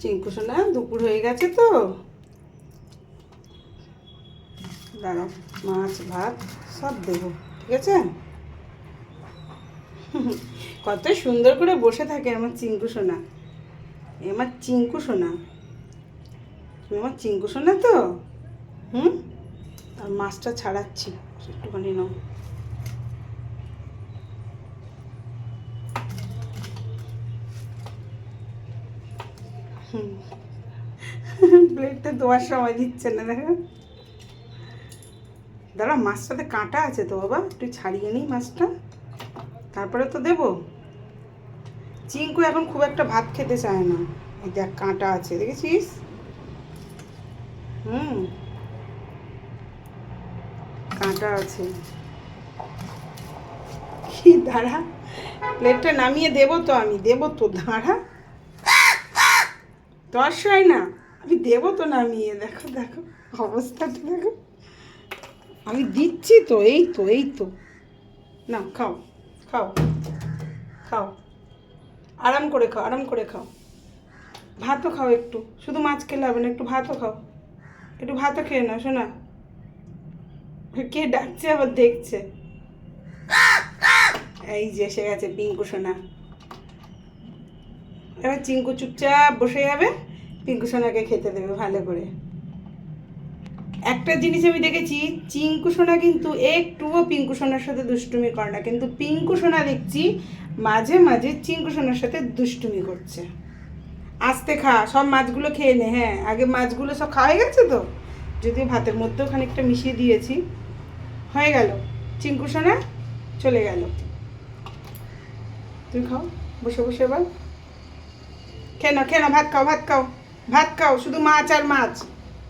চিঙ্কু সোনা, দুপুর হয়ে গেছে তো। দাঁড়াও, মাছ, ভাত সব দেবো, ঠিক আছে? কত সুন্দর করে বসে থাকে আমার চিঙ্কু সোনা। আমার চিঙ্কু সোনা। তুমি আমার চিঙ্কু সোনা তো? হুম? আর মাছটা ছাড়াচ্ছি, একটুখানি নাও। প্লেটটা তোমার সময় দিচ্ছে না, দেখো। দাঁড়া, মাছটাতে কাঁটা আছে তো, বাবা। একটু ছাড়িয়ে নিই মাছটা। তারপরে তো দেবো। চিঙ্কু এখন খুব একটা ভাত খেতে চায় না। এই দেখ, কাঁটা আছে, দেখেছিস? হুম। কাঁটা আছে। কি, দাঁড়া। প্লেটটা নামিয়ে দেবো তো আমি, দেবো তো, দাঁড়া। দশ হয় না, আমি দেবো তো নামিয়ে, দেখো দেখো, অবস্থাটা দেখো। আমি দিচ্ছি তো, এই তো এই তো। না খাও খাও খাও। আরাম করে খাও, আরাম করে খাও। ভাতও খাও একটু, শুধু মাছ খেলে হবে না, একটু ভাতও খাও। একটু ভাতও খেয়ে নাও, শোনা। কে ডাকছে, আবার দেখছে। এই যে, এসে গেছে পিঙ্কু সোনা। এবার চিঙ্কু চুপচাপ বসে যাবে। পিঙ্কু সোনাকে খেতে দেবে ভালো করে। একটা জিনিস আমি দেখেছি চিঙ্কু সোনা কিন্তু একটুও পিঙ্কু সোনার সাথে দুষ্টুমি করে না। কিন্তু পিঙ্কু সোনা দেখছি মাঝে মাঝে চিঙ্কু সোনার সাথে দুষ্টুমি করছে। আস্তে খা, সব মাছগুলো খেয়ে নে হ্যাঁ আগে মাছগুলো সব খাওয়া হয়ে গেছে তো? যদিও ভাতের মধ্যেও খানিকটা মিশিয়ে দিয়েছি। হয়ে গেল। চিঙ্কু সোনা চলে গেল। তুমি খাও, বসে বসে এবার। খেয়ে নাও খেয়ে নাও ভাত খাও ভাত খাও ভাত খাও শুধু মাছ আর মাছ।